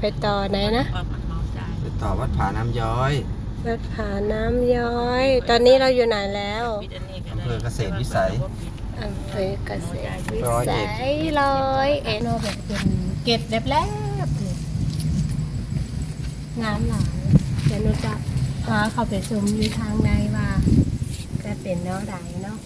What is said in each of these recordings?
ไปต่อไหนนะออกมาเมาจ่ายไปต่อวัดผาน้ำย้อยวัดผาน้ำย้อย ตอนนี้เราอยู่ไหนแล้วปิดอันนี้ก็อำได้เภอเกษตรวิสัยอำเภอเกษตรวิร้อยสัเอ็ดยร้อยเอ็ดโนแบบเป็นเก็บแลบแลบเลยงามหลายเดี๋ยวหนูจะพาเข้าไปชมอยู่ทางในว่าจะเป็นแนวใดเนาะ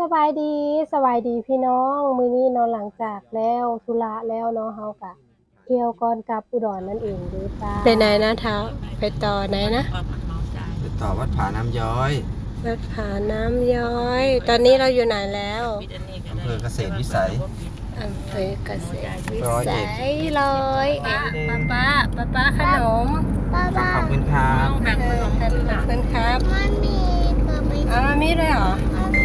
สบายดีสบายดีพี่น้อง มือนี้เนอนหลังจากแล้วธุระแล้วเนาะเฮากะเที่ยวก่อนกลับอุดรนั่นเองเด้อจ้าไปไหนนะเท้าไปต่อไหนนะออกมาเมาจ่ายไปต่อวัดผาน้ำย้อย วัดผาน้ำย้อย ตอนนี้เราอยู่ไหนแล้วปิดอันนี้ก็อำได้เภอเกษตรวิสัยอำเภอเกษตรวิร้อยสัเอ็ดยร้อยเอ็ดป้าป้าป้าป้าขนมขอบคุณครับแบ่งขนมขอบคุณครับมันมีก็ไม่เอามามีด้วยเหรอไม่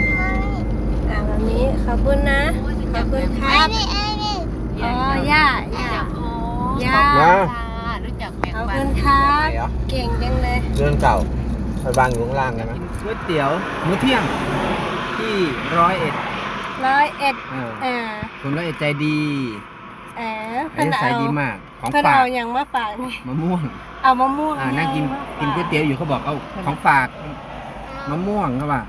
อ่ามามีขอบคุณนะ ขอบคุณคไอ้รับนี่ไอ้นี่อ๋อย่าย่าโอ้ย่านะรู้จักแบ่งขอบปัคุนณครับไหนเหรอเก่งจังเลยเรื่องเก่าไปบางอยู่ข้างล่างกันไหมก๋วยเตี๋ยวมื้อเที่ยงที่ร้อยเอ็ดร้อยเอ็ดอ่าอ่าคนร้อยเอ็ดใจดีแออันนี้ใส่ดีมากของเพื่อนฝากเอาอย่างมาฝากนี่มะม่วงเอามะม่วงอ่านั่งกินมาฝากินก๋วยเตี๋ยวอยู่เขาบอกเอาของฝากมะม่วงเขาว่า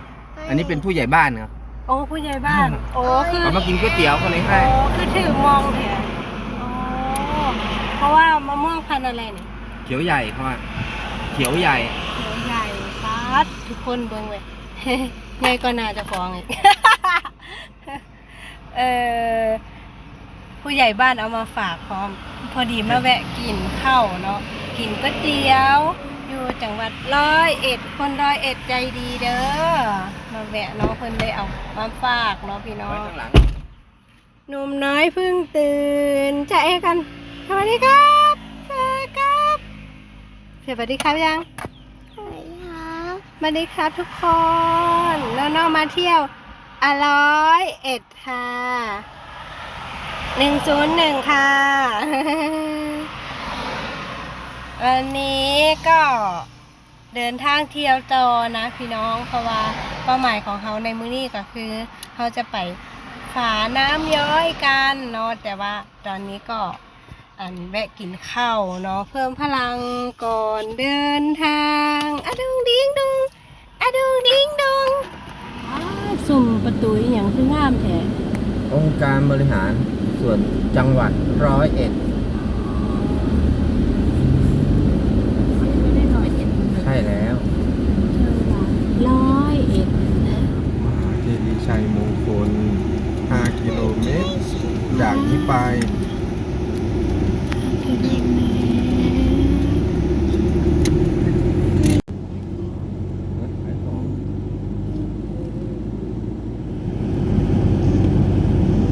อันนี้เป็นผู้ใหญ่บ้านเหรอ โอ้ผู้ใหญ่บ้าน โอ้คือเขามากินก๋วยเตี๋ยวเขาเลยให้ โอ้คือถือมองแถวโอ้เพราะว่ามะม่วงพันธุ์อะไรนี่เขียวใหญ่เขาว่าเขียวใหญ่ เขียวใหญ่ปัดทุกคนเบิ่งเลยใหญ่ก็น่าจะฟ้องอีก เออผู้ใหญ่บ้านเอามาฝากพร้อม พอดีมาแวะกินข้าวเนาะกินก๋วยเตี๋ยว อยู่จังหวัดร้อยเอ็ดคนร้อยเอ็ดใจดีเด้อมาแวะเนาะเพิ่นได้เอามาฝากเนาะพี่น้อไว้งข้างหลังหนุ่มน้อยเพิ่งตื่นจะเอกันสวัสดีครับสวัสดีครับสวัสดีครับยังสวัสดีครับสวัสดีครับทุกคนแล้วน้องมาเที่ยวอร้อยเอ็ดค่ะหนึ่งศูนย์หนึ่งค่ะ วันนี้ก็เดินทางเที่ยวต่อนะพี่น้องเพราะว่าเป้าหมายของเขาในมื้อนี้ก็คือเขาจะไปฝาน้ำย้อยกันเนาะแต่ว่าตอนนี้ก็อันแวะกินข้าวเนาะเพิ่มพลังก่อนเดินทางอะดุงดิ้งดุงอะดุงดิ้งดุงสุ่มประตูอย่างคืองามแท้องค์การบริหารส่วนจังหวัดร้อยเอ็ดใช่แล้วร้อยเอ็ดเจดีย์ชัยมงคล 5 กิโลเมตร จากนี้ไป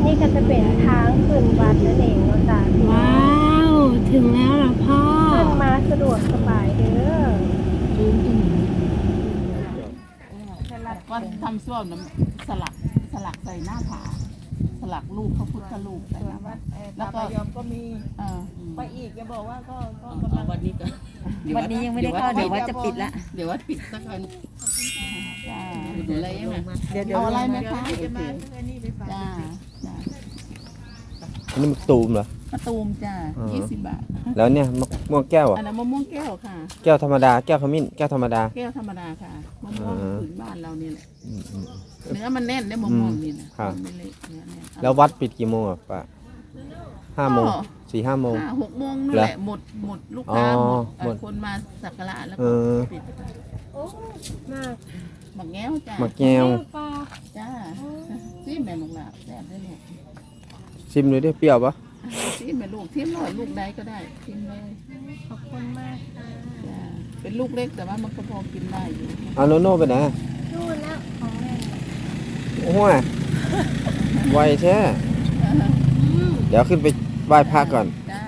นี่ก็จะเป็นทางขึ้นวัดนั่นเองเนาะจ้ะว้าว ถึงแล้วเหรอพ่อขึ้นมาสะดวกสบายเด้อ ก็ ทำส้วมน้ำสลักสลักใส่หน้าผาสลักรูปพระพุทธรูปใส่หน้าผาแล้วก็ยอมก็มีเออ ไปอีกจะบอกว่าก็ก็กำลังวันนี้ก็วันนี้ยังไม่ได้เข้าเดี๋ยววัดจะปิดละ เดี๋ยววัดปิดสักวันจ้าดูอะไรยังไง เดี๋ยวเดี๋ยวเอาอะไรไหมคะโอเคจ้าจ้าอันนี้มันตูมเหรอ มะตูมจ้าอ๋อ ยี่สิบบาท แล้วเนี่ยมะม่วงแก้วอะอันนั้นมะม่วงแก้วค่ะ แก้วธรรมดาแก้วขมิ้นแก้วธรรมดา แก้วธรรมดาค่ะมะม่วงอ่าผืนบ้านเราเนี่ยแหละอืมอืมเนื้อมันแน่นได้มะม่วงนี่นะครับไม่เละเนื้อแน่นแล้ววัดปิดกี่โมงอะป้าห้าโมงก็ สี่ห้าโมง ห้าหกโมงนั่นเหรอแหละหมดหมดลูกค้าอ๋อหมดเอ่อหมดคนมาสักการะแล้วเอก็อ ปิดมากหมักแง้วจ้ามะแก้วปลาจ้าซีแม่ลูกหลานแซ่บได้ลูกชิมดูดิเปรี้ยวปะ ซีแม่ลูกทิมหน่อยลูกใดก็ได้ทิมเลยขอบคุณมากค่ะจ้าเป็นลูกเล็กแต่ว่ามันก็พอกินได้อยู่เอาโนโน่ไปไหนดูแล้วของแม่โอ้ยไวแท้เดี๋ยวขึ้นไปไหว้พระก่อน จ้า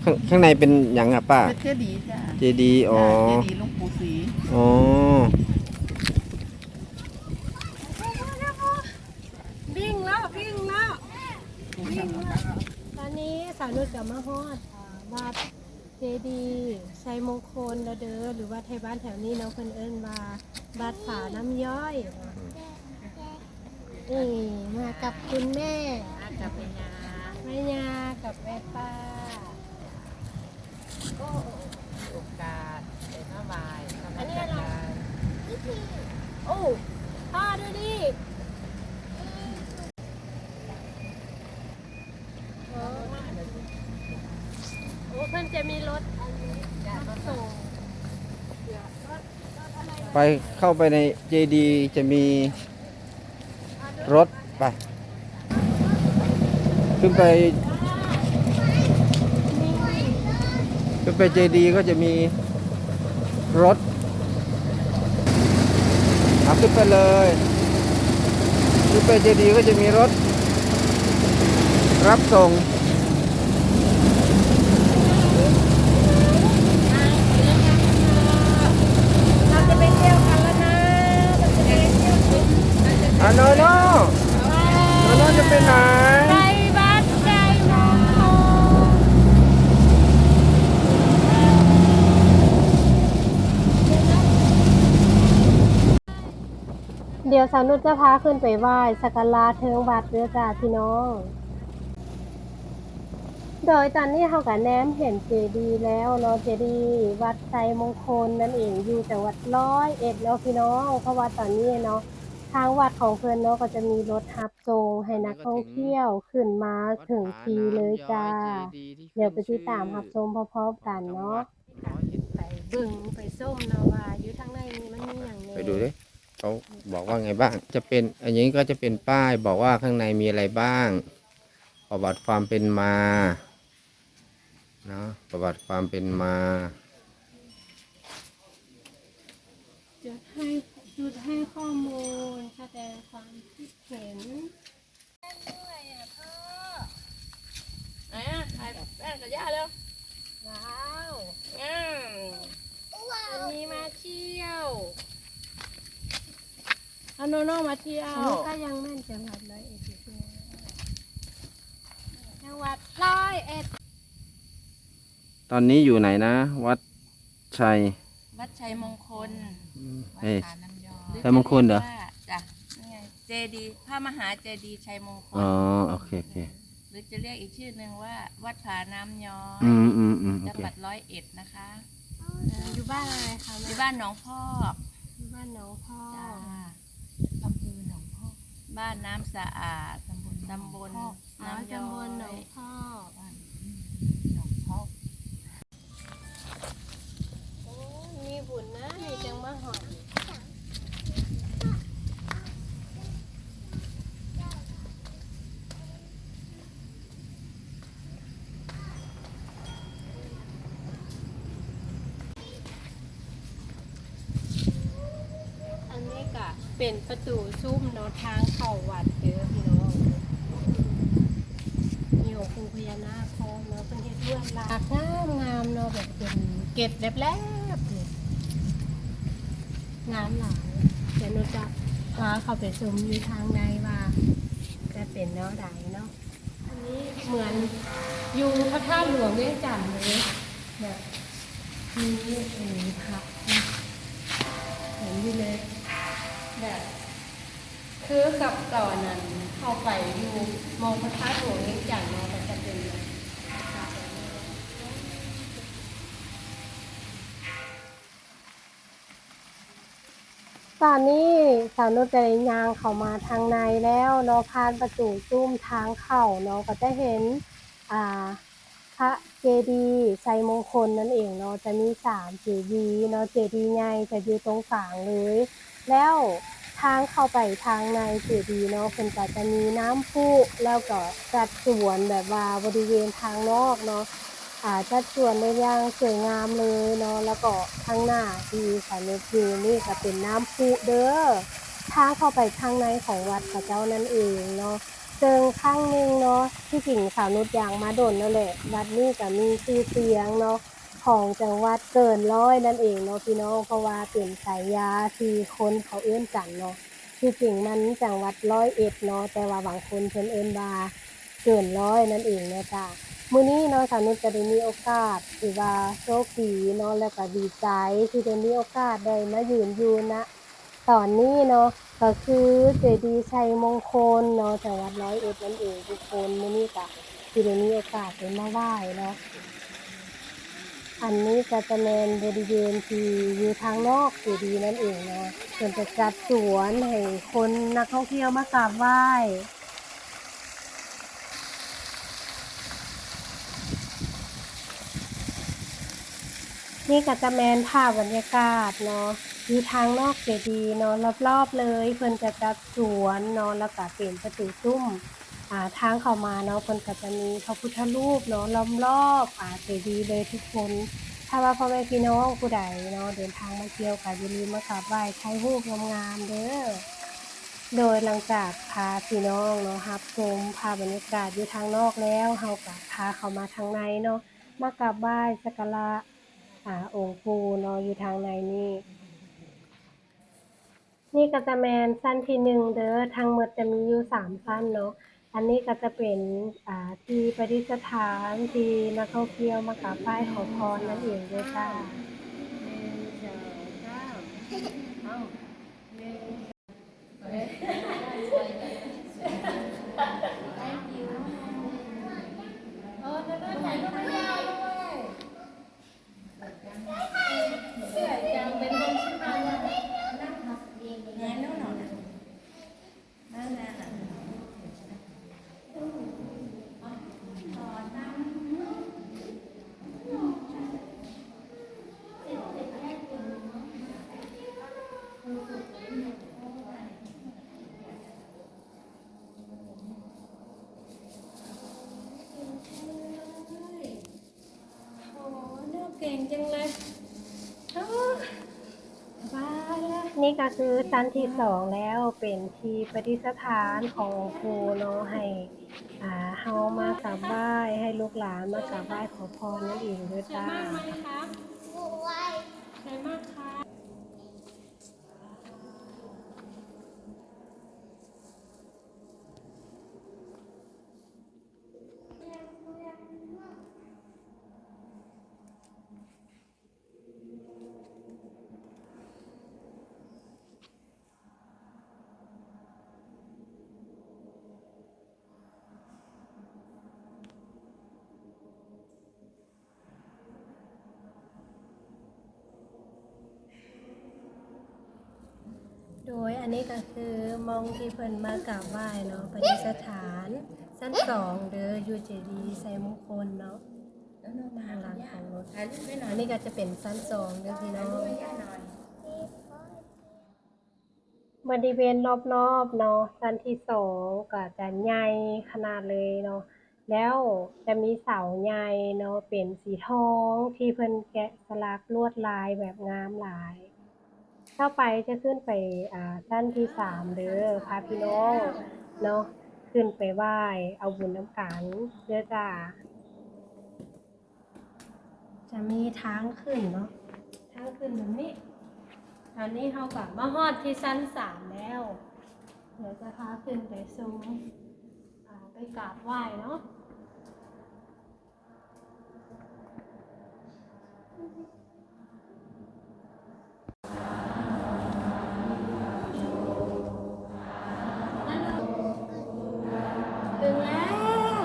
เคข้างข้างในเป็นหยังอะป้า เป็นเจดีย์จ้ะเจดีย์อ๋อเจดีย์หลุงปู่ศรีอ๋อ วิ่งแล้ววิ่งแล้ววิ่งแล้วตอนนี้สาวนุช กับมาฮอดอ่าวัดเจดีย์ชัยมงคลเราเด้อหรือว่าไทยบ้านแถวนี้เนาะเพิ่นเอิ้นว่าวัดฝาน้ำย้อยนี่มากับคุณแม่กับแม่ยาแม่ยากับแม่ป้าโอกาสเป็นนบายอันนี้อะไรโอ้พ่อดูดิโอ้โอ้เพิ่นจะมีรถอันนี้มาส่ง ไปเข้าไปในเจดีจะมีรถไป ขึ้นไป ขึ้นไปเจดีก็จะมีรถเอาขึ้นไปเลยขึ้นไปเจดีก็จะมีรถ รับส่ง เราจะไปเที่ยวกันแล้วนะเราจะไปเที่ยวกัน อะ โนโน่โนโน่จะไปไหนใจบ้านใจมองคงเดี๋ยวสาวนุชจะพาขึ้นไปไหว้สักการะเทิงวัดเรือจ้าพี่น้อง โดยตอนนี้เขากับแนมเห็นเจดีย์แล้วเนาะเจดีย์วัดไซมงคลนั่นเองอยู่จังหวัดร้อยเอ็ดเนาะพี่น้อง เพราะว่าตอนนี้เนาะ ทางวัดของเพื่อนเนาะก็จะมีรถฮับโจงให้นักท่องเที่ยวขึ้นมาถึงทีเลยจ้า เดี๋ยวไปติดตามรับชมพร้อมๆกันเนาะ ไปบึงไปส้มเนาะว่าอยู่ทางในนี้มันมีอย่างนี้ไปดูดิเขาบอกว่าไงบ้าง จะเป็น อันนี้ก็จะเป็นป้ายบอกว่าข้างในมีอะไรบ้าง ประวัติความเป็นมา เนาะประวัติความเป็นมา จุดให้จุดให้ข้อมูลแสดงความคิดเห็นไหนอะถ่ายแป้งกับย่าเร็วว้าวอืมวันนี้มาเที่ยวเอาโนโน่มาเที่ยอันวนี้ก็ยังแม่นจังหวัดร้อยเอ็ดอยู่ใช่ไหมจังหวัดร้อยเอ็ดตอนนี้อยู่ไหนนะ วัดชัย วัดชัยมงคลเอ้ยผาน้ำย อชัยมงคลเหรอจ้ะนี่ไงเจดีย์พระมหาเจดีย์ชัยมงคลอ๋อโอเคโอเคหรือจะเรียกอีกชื่อหนึ่งว่า วัดผาน้ำย้อยอืมอืมอืมโอจังเคหวัดร้อยเอ็ดนะคะอยู่บ้านอะไรคะที่บ้านหนองพอกอยู่บ้านหนองพ่อจ้าอำเภอหนองพอกบ้านน้ำสะอาดตำบลตำบลอ๋อน้ำย้ตำบอลหนองยพ่อบ้านหนองพอกโอ้มีบุญนะมีจังมาหอดอันนี้ก็ เป็นประตูซุ้มเนาะทางเข้าวัดเด้อพี่น้องมีองค์ปู่พญานาคพร้อมเนาะเป็นเฮ็ดเรื่องลากงามงามเนาะแบบเป็นเก็บแลบๆเลยงามหลายเดี๋ยวหนูจะพาเข้าไปชมอยู่ทางในว่าจะเป็นแนวใดเนาะอันนี้เหมือนอยู่พระธาตุหลวงเวียงจันทร์เลยแบบมีเอ็นพักนะเห็นอยู่เลย แบบคือกับตอนนั้นเข้าไปอยู่มองพระธาตุหลวงเวียงจันทร์เนาะมันจะเป็นตอนนี้สาวนุชจะยางเข้ามาทางในแล้วเนาะผ่านประตูซุ้มทางเข้าเนาะก็จะเห็นอ่าพระเจดีย์ชัยมงคลนั่นเองเนาะจะมีสามเจดีย์เนาะเจดีย์ใหญ่จะอยู่ตรงกลางเลย แล้วทางเข้าไปทางในเจดีเนาะเพิ่นก็จะมีน้ำพุแล้วก็จัดสวนแบบว่าบริเวณทางนอกเนาะอ่าจัดสวนได้อย่างสวยงามเลยเนาะแล้วก็ข้างหน้าที่สายเนพีนี่ก็เป็นน้ำพุเด้อทางเข้าไปทางในของวัดพระเจ้านั่นเองเนาะเซิงข้างนึงเนาะที่จริงสาวนุชยางมาโดนนั่นแหละวัดนี้ก็มีชื่อเสียงเนาะ ของจังหวัดเกินร้อยนั่นเองเนาะพี่น้องเพราะว่าเป็นสายยาที่คนเขาเอื้อนกันเนาะที่จริงมันจังหวัดร้อยเอ็ดเนาะแต่ว่าบางคนเพิ่นเอิ้นว่าเกินร้อยนั่นเองเนาะจ้ามื้อนี้เนาะสาวนุชจะได้มีโอกาสถือว่าโชคดีเนาะแล้วก็ดีใจที่ได้มีโอกาสได้มายืนอยู่ณตอนนี้เนาะก็คือเจดีย์ชัยมงคลเนาะจังหวัดร้อยเอ็ดนั่นเองทุกคนมื้อนี้ก็ที่ได้มีโอกาสได้มาไหว้เนาะ อันนี้ก็จะแมนบริเวณที่อยู่ทางนอกเจดีย์นั่นเองนะเพิ่นจะจัดสวนให้คนนักท่องเที่ยวมากราบไหว้นี่ก็จะแมนภาพบรรยากาศเนาะอยู่ทางนอกเจดีย์เนาะรอบๆเลย เพิ่นจะจัดสวนเนาะแล้วก็เป็นประตูซุ้ม อ่าทางเข้ามาเนาะเพิ่นก็จะมีพระพุทธรูปเนาะล้อมรอบอ่าเจดีย์เลยทุกคน ถ้าว่าพ่อแม่พี่น้องผู้ใดเนาะเดินทางมาเที่ยวก็อย่าลืมมากราบไหว้ถ่ายรูปงามๆเด้อโดยหลังจากพาพี่น้องเนาะรับชมภาพบรรยากาศอยู่ทางนอกแล้วเฮาก็พาเข้ามาทางในเนาะมากราบไหว้สักการะอ่าองค์ปู่เนาะอยู่ทางในนี่นี่ก็จะแมนสั้นที่หนึ่งเด้อทั้งหมดจะมีอยู่สามสั้นเนาะ อันนี้ก็จะเป็นที่ประดิษฐานที่นักท่องเที่ยวมากราบไหว้ขอพรนั่นเองด้อจ้าโอ้เลือกเก่งจังเลยบ้าละนี่ ก็คือชั้นที่สองแล้วเป็นที่ประดิษฐานของครูเนาะให้อ่าเฮามากราบไหว้ให้ลูกหลานมากราบไหว้ขอพรนั่นเองด้วยจ้า กูไว้ โดยอันนี้ก็คือมองที่เพิ่นมากราบไหว้เนาะประดิษฐานชั้นสองเด้อยูเจดีไซมงคลเนาะทางหลังของรถอันนี้ก็จะเป็นชั้นสองเด้อพี่น้องบริเวณรอบๆเนาะชั้นที่สองก็จะใหญ่ขนาดเลยเนาะแล้วจะมีเสาใหญ่เนาะเป็นสีทองที่เพิ่นแกะสลักลวดลายแบบงามหลาย เข้าไปจะขึ้นไปอ่าชั้นที่สามเด้อพาพี่น้องเนาะขึ้นไปไหว้เอาบุญน้ำกันเด้อจ้าจะมีทางขึ้นเนาะทางขึ้นแบบนี้ตอนนี้เรากลับมาฮอดที่ชั้นสามแล้ว เดี๋ยวจะพาขึ้นไปชมอ่าไปกราบไหว้เนาะ ถึงแล้ว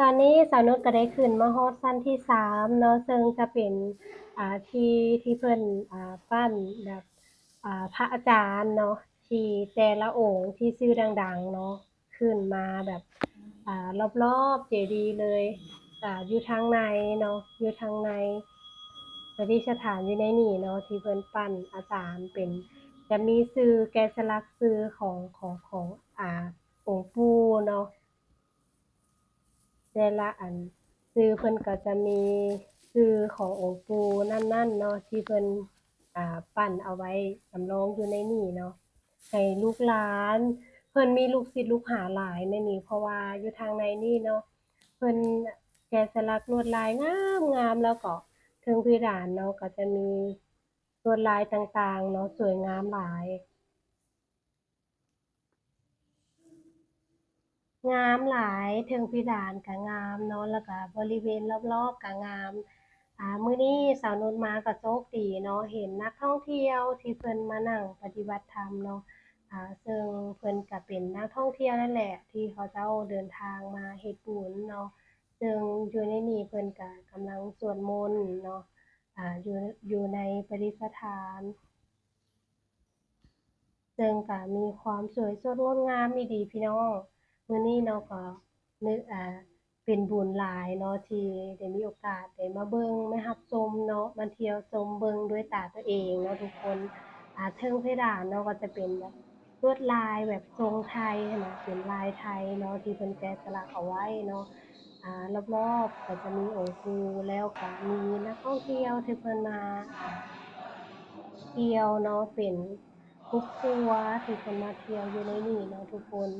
ตอนนี้สาวนุชก็ได้ขึ้นมาฮอดสั้นที่สามเนาะซึ่งจะเป็นอ่าที่ที่เพิ่นอ่าปั้นแบบอ่าพระอาจารย์เนาะที่แต่ละองค์ที่ชื่อดัง ๆ เนาะขึ้นมาแบบอ่ารอบๆเจดีย์เลยอ่าอยู่ทางในเนาะอยู่ทางในประดิษฐานอยู่ในนี่เนาะที่เพิ่นปั้นอาจารย์เป็นจะมีชื่อแกะสลักชื่อของของของอ่าองค์ปู่เนาะ แต่ละอันชื่อเพิ่นก็จะมีชื่อขององค์ปู่นั่นๆเนาะที่เพิ่นอ่าปั้นเอาไว้จำลองอยู่ในนี่เนาะให้ลูกหลาน เพิ่นมีลูกศิษย์ลูกหาหลายในนี้เพราะว่าอยู่ทางในนี่เนาะเพิ่นแกะสลักลวดลายงามงามแล้วก็เทิงเพดานเนาะก็จะมีลวดลายต่างๆเนาะสวยงามหลาย งามหลายเทิงพิดานก็งามเนาะแล้วก็บริเวณรอบๆก็งามอ่ามื้อนี้สาวนุชมาก็โชคดีเนาะเห็นนักท่องเที่ยวที่เพิ่นมานั่งปฏิบัติธรรมเนาะอ่าซึ่งเพิ่นก็เป็นนักท่องเที่ยวนั่นแหละ ที่เขาเจ้าเดินทางมาเฮ็ดบุญเนาะซึ่งอยู่ในนี้เพิ่นก็กำลังสวดมนต์เนาะอ่าอยู่อยู่ในปฏิสถานซึ่งก็มีความสวยสดงดงามอีดีพี่น้อง มื้อนี้เนาะก็นึกอ่าเป็นบุญหลายเนาะที่ได้มีโอกาสได้มาเบิ่งมารับชมเนาะมาเที่ยวชมเบิ่งด้วยตาตัวเองเนาะทุกคนอ่าเทิงเพดานเนาะก็จะเป็นแบบลวดลายแบบทรงไทยนะเป็นลายไทยเนาะที่เพิ่นแกะสลักเอาไว้เนาะอ่ารอบๆก็จะมีองค์ปูแล้วก็มีนักท่องเที่ยวที่เพิ่นมาเที่ยวเนาะเป็นกรุ๊ปทัวที่เพิ่นมาเที่ยวอยู่ในนี้เนาะทุกคน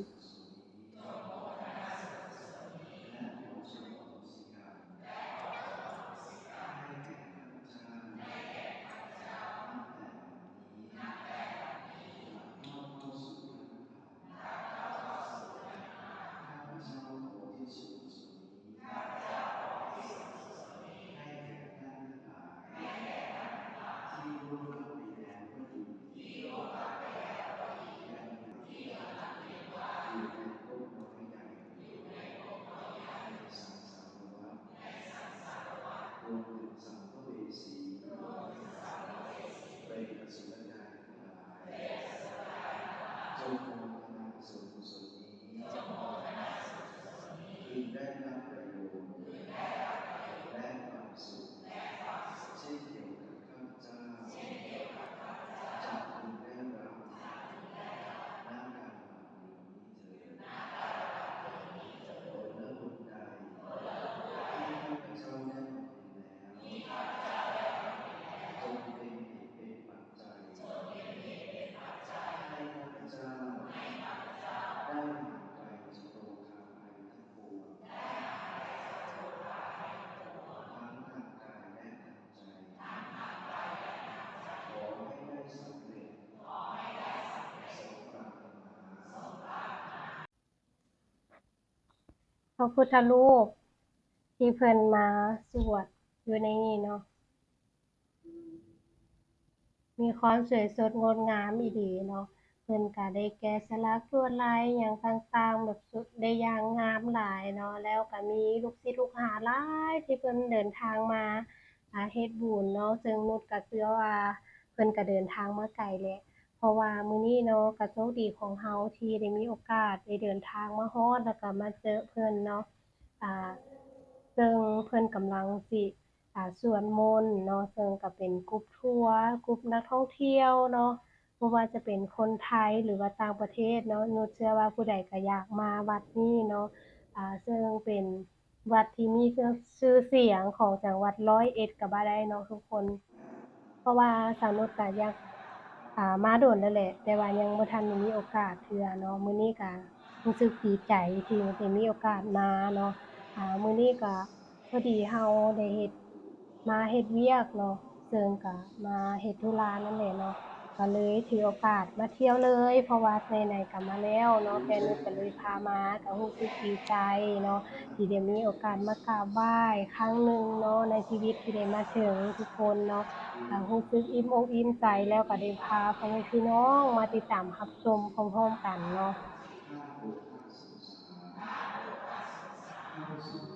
ระพุทธรูปที่เพิ่นมาสวดอยู่ในนี้เนาะ มีความสวยสดงดงามอีดีเนาะ เพิ่นก็ได้แกะสลักลวดลายหยังต่างๆ แบบสุดได้อย่างงามหลายเนาะ แล้วก็มีลูกศิษย์ลูกหาหลายที่เพิ่นเดินทางมาอาเฮ็ดบุญเนาะซึ่งนุชก็เชื่อว่าเพิ่นก็เดินทางมาไกลแหละเพ ราะว่ามื้อนี้เนาะก็โชคดีของเฮาที่ได้มีโอกาสได้เดินทางมาฮอดแล้วก็มาเจอเพิ่นเนาะอ่าซึ่งเพิ่นกำลังสิอ่าสวดมนต์เนาะซึ่งก็เป็นกรุ๊ปทัวร์กรุ๊ปนักท่องเที่ยวเนาะบ่ว่าจะเป็นคนไทยหรือว่าต่างประเทศเนาะนุชเชื่อว่าผู้ใดก็อยากมาวัดนี้เนาะอ่าซึ่งเป็นวัดที่มีชื่อเสียงของจังหวัดร้อยเอ็ดก็ว่าได้เนาะทุกคน เพราะว่าสาวนุชก็อยาก อ่ามาโดนแล้วแหละ แต่ว่ายังบ่ทันได้มีโอกาสเทื่อเนาะมื้อนี้ก็รู้สึกดีใจที่ได้มีโอกาสมาเนาะอ่ามื้อนี้ก็พอดีเฮาได้เฮ็ดมาเฮ็ดเวียกเนาะซึ่งก็มาเฮ็ดธุระนั่นแหละเนาะ ก็เลยถือโอกาสมาเที่ยวเลย เพราะว่าไหนๆก็มาแล้วเนาะแฟนนุชก็เลยพามาก็รู้สึกดีใจเนาะที่ได้มีโอกาสมากราบไหว้ครั้งหนึ่งเนาะในชีวิตที่ได้มาถึงทุกคนเนาะก็รู้สึกอิ่มอกอิ่มใจแล้วก็ได้พาพ่อแม่พี่น้องมาติดตามรับชมพร้อมๆกันเนาะข้า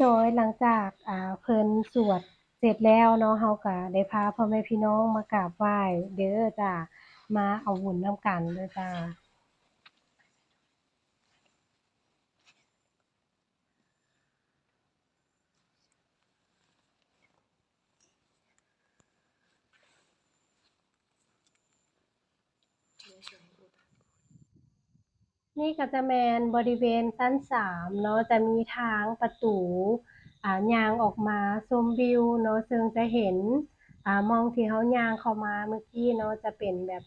โดยหลังจากอ่าเพิ่นสวดเสร็จแล้วเนาะเฮาก็ได้พาพ่อแม่พี่น้องมากราบไหว้เด้อจ้ามาเอาบุญนำกันเด้อจ้า นี่ก็จะแมนบริเวณชั้นสามเนาะจะมีทางประตูอ่ายางออกมาชมวิวเนาะซึ่งจะเห็นอ่ามองที่เขายางเข้ามาเมื่อกี้เนาะจะเป็นแบบ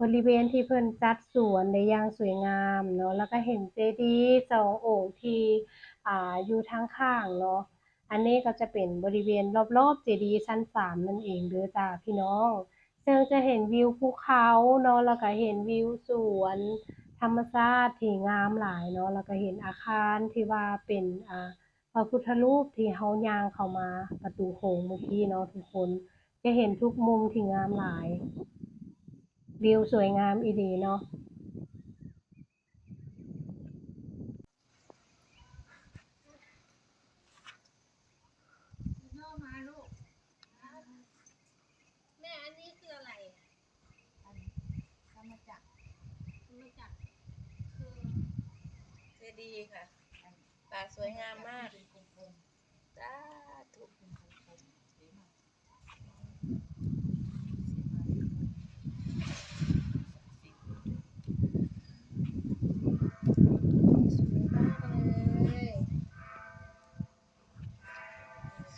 บริเวณที่เพิ่นจัดสวนได้อย่างสวยงามเนาะแล้วก็เห็นเจดีย์สององค์ที่อ่าอยู่ทางข้างเนาะอันนี้ก็จะเป็นบริเวณรอบๆเจดีย์ชั้นสามนั่นเองเด้อจ้าพี่น้องซึ่งจะเห็นวิวภูเขาเนาะแล้วก็เห็นวิวสวน ธรรมชาติที่งามหลายเนาะแล้วก็เห็นอาคารที่ว่าเป็นอ่าพระพุทธรูปที่เฮาย่างเข้ามาประตูโคงเมื่อกี้เนาะทุกคน จะเห็นทุกมุมที่งามหลาย วิวสวยงามอีดีเนาะ แม่อันนี้คืออะไรธรรมจักรธรรมจักรคือ เจดีย์ค่ะป่าสวยงามมากจ้าถูก เลย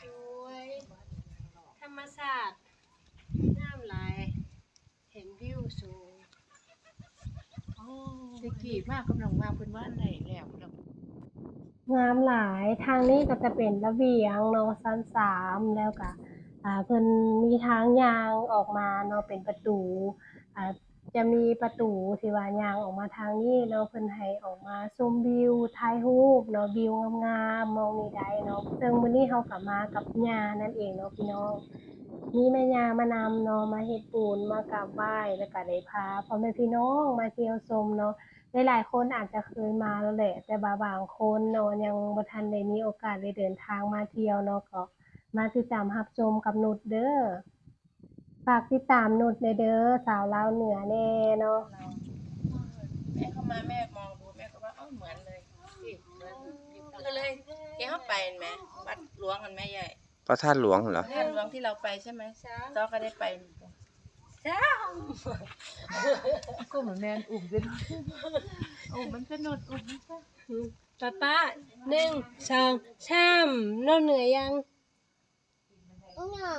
สวย ธรรมชาติงามหลาย เห็นวิวสูง ตะกี้มากกำลังมาเพิ่นว่าอันไหนแล้วแล้วงามหลายทางนี้ก็จะเป็นระเบียงเนาะชั้นสามแล้วก็อ่าเพิ่นมีทางยางออกมาเนาะเป็นประตูอ่า จะมีประตูที่ว่ายางออกมาทางนี้เนาะเพิ่นให้ออกมาชมวิวถ่ายรูปเนาะวิวงามๆมองนี่ได้เนาะซึ่งมื้อนี้เฮาก็มากับยานั่นเองเนาะพี่น้องมีแม่ยามานำเนาะมาเฮ็ดบุญมากราบไหว้แล้วก็ได้พาพ่อแม่พี่น้องมาเที่ยวชมเนาะหลายๆคนอาจจะเคยมาแล้วแหละ แต่บาบางคนเนาะยังบ่ทันได้มีโอกาสได้เดินทางมาเที่ยวเนาะก็มาติดตามรับชมกับนุชเด้อ ฝากติดตามนุชเด้อสาวลาวเหนือแน่เนาะแม่เข้ามาแม่มองดูแม่ก็ว่าเออเหมือนเลยที่เหมือนก็เลยแกเข้าไปเห็นไหมวัดหลวงกันแม่ใหญ่พระธาตุหลวงเหรอ ท่านหลวงที่เราไปใช่ไหมจ้าก็ได้ไปเหมือนกันก็เหมือนแมนอุ่มด้วยอุ่มมันสนุกอุ่มมันสนุกป้าป้าหนึ่งสองสามเราเหนื่อยยัง เงา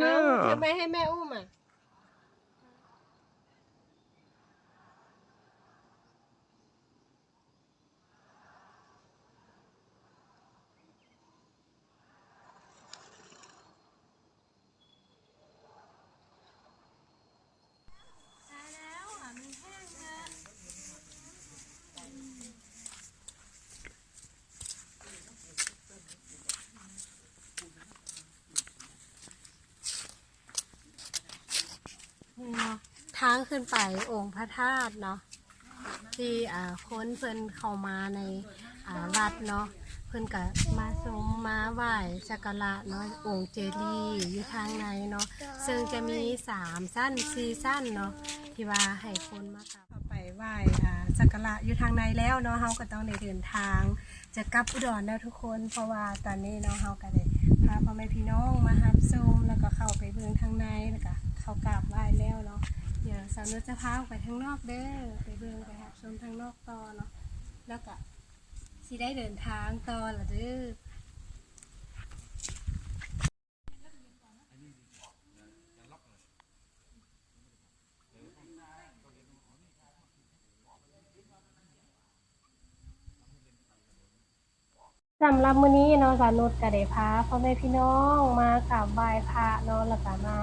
เอ้าทำไมให้แม่อุ้มอะ นี่เนาะทางขึ้นไปองค์พระธาตุเนาะที่อ่าคนเพิ่นเข้ามาในอ่าวัดเนาะเพิ่นก็มาชมมาไหว้สักการะเนาะองค์เจดีย์อยู่ทางในเนาะซึ่งจะมีสามสั้นสี่สั้นเนาะที่ว่าให้คนมากราบไปไหว้อ่าสักการะอยู่ทางในแล้วเนาะเฮาก็ต้องได้เดินทางจะกลับอุดรแล้วทุกคนเพราะว่าตอนนี้เนาะเฮาก็ได้พาพ่อแม่พี่น้องมารับชมแล้วก็เข้าไปเบิ่งทางในแล้วก็ เขากราบไหว้แล้วเนาะเดี๋ยวสาวนุชจะพาออกไปทางนอกเด้อไปเบิ่งไปรับชมทางนอกต่อเนาะแล้วก็สิได้เดินทางต่อละเด้อสำหรับมื้อนี้เนาะสาวนุชก็ได้พาพ่อแม่พี่น้องมากราบไหว้พระเนาะแล้วก็มา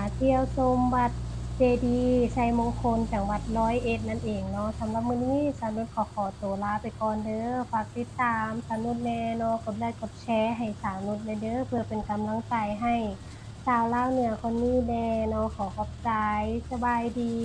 าเที่ยวชมวัดเจดีย์ชัยมงคลจังหวัดร้อยเอ็ดนั่นเองเนาะสำหรับมื้อนี้สาวนุชขอขอตัวลาไปก่อนเด้อฝากติดตามสาวนุชแน่เนาะกดไลค์กดแชร์ให้สาวนุชเด้อเพื่อเป็นกำลังใจให้สาวเล่าเหนือคนนี้แน่เนาะขอขอบใจสบายดี